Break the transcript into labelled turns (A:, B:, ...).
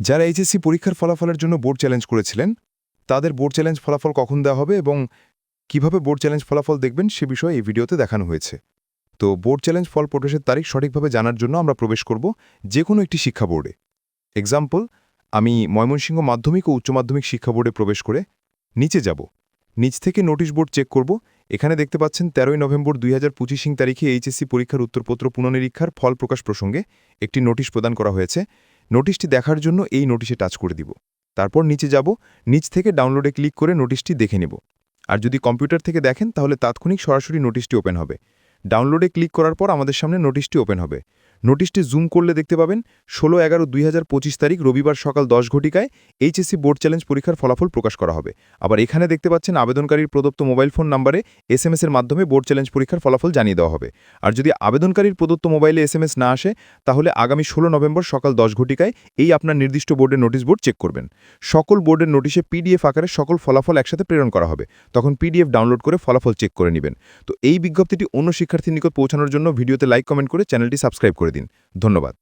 A: যারা এইচএসসি পরীক্ষার ফলাফলের জন্য বোর্ড চ্যালেঞ্জ করেছিলেন, তাদের বোর্ড চ্যালেঞ্জ ফলাফল কখন দেওয়া হবে এবং কীভাবে বোর্ড চ্যালেঞ্জ ফলাফল দেখবেন সে বিষয়ে এই ভিডিওতে দেখানো হয়েছে। তো বোর্ড চ্যালেঞ্জ ফল প্রকাশের তারিখ সঠিকভাবে জানার জন্য আমরা প্রবেশ করব যে কোনো একটি শিক্ষা বোর্ডে। এক্সাম্পল আমি ময়মনসিংহ মাধ্যমিক ও উচ্চ মাধ্যমিক শিক্ষা বোর্ডে প্রবেশ করে নিচে যাব। নিচ থেকে নোটিশ বোর্ড চেক করব। এখানে দেখতে পাচ্ছেন তেরোই নভেম্বর দুই হাজার পঁচিশিং তারিখে এইচএসসি পরীক্ষার উত্তরপত্র পুনঃনিরীক্ষার ফল প্রকাশ প্রসঙ্গে একটি নোটিশ প্রদান করা হয়েছে। নোটিশটি দেখার জন্য এই নোটিশে টাচ করে দিব। তারপর নিচে যাব, নিচ থেকে ডাউনলোডে ক্লিক করে নোটিশটি দেখে নেব। আর যদি কম্পিউটার থেকে দেখেন, তাহলে তাৎক্ষণিক সরাসরি নোটিশটি ওপেন হবে। ডাউনলোডে ক্লিক করার পর আমাদের সামনে নোটিশটি ওপেন হবে। নোটিশটি জুম করলে দেখতে পাবেন, ষোলো এগারো দুই তারিখ রবিবার সকাল দশ ঘটিকায় এইচএসসি বোর্ড চ্যালেঞ্জ পরীক্ষার ফলাফল প্রকাশ করা হবে। আবার এখানে দেখতে পাচ্ছেন আবেদনকারীর প্রদত্ত মোবাইল ফোন নাম্বারে এসএমএস এর মাধ্যমে বোর্ড চ্যালেঞ্জ পরীক্ষার ফলাফল জানিয়ে দেওয়া হবে। আর যদি আবেদনকারীর প্রদত্ত মোবাইলে এসএমএস না আসে, তাহলে আগামী ষোলো নভেম্বর সকাল দশ ঘটিকায় এই আপনার নির্দিষ্ট বোর্ডের নোটিশ বোর্ড চেক করবেন। সকল বোর্ডের নোটিশে পিডিএফ আকারে সকল ফলাফল একসাথে প্রেরণ করা হবে। তখন পিডিএফ ডাউনলোড করে ফলাফল চেক করে নেবেন। তো এই বিজ্ঞপ্তিটি অন্য শিক্ষার্থীর নিকট পৌঁছানোর জন্য ভিডিওতে লাইক, কমেন্ট করে চ্যানেলটি সাবস্ক্রাইব করে দিন। ধন্যবাদ।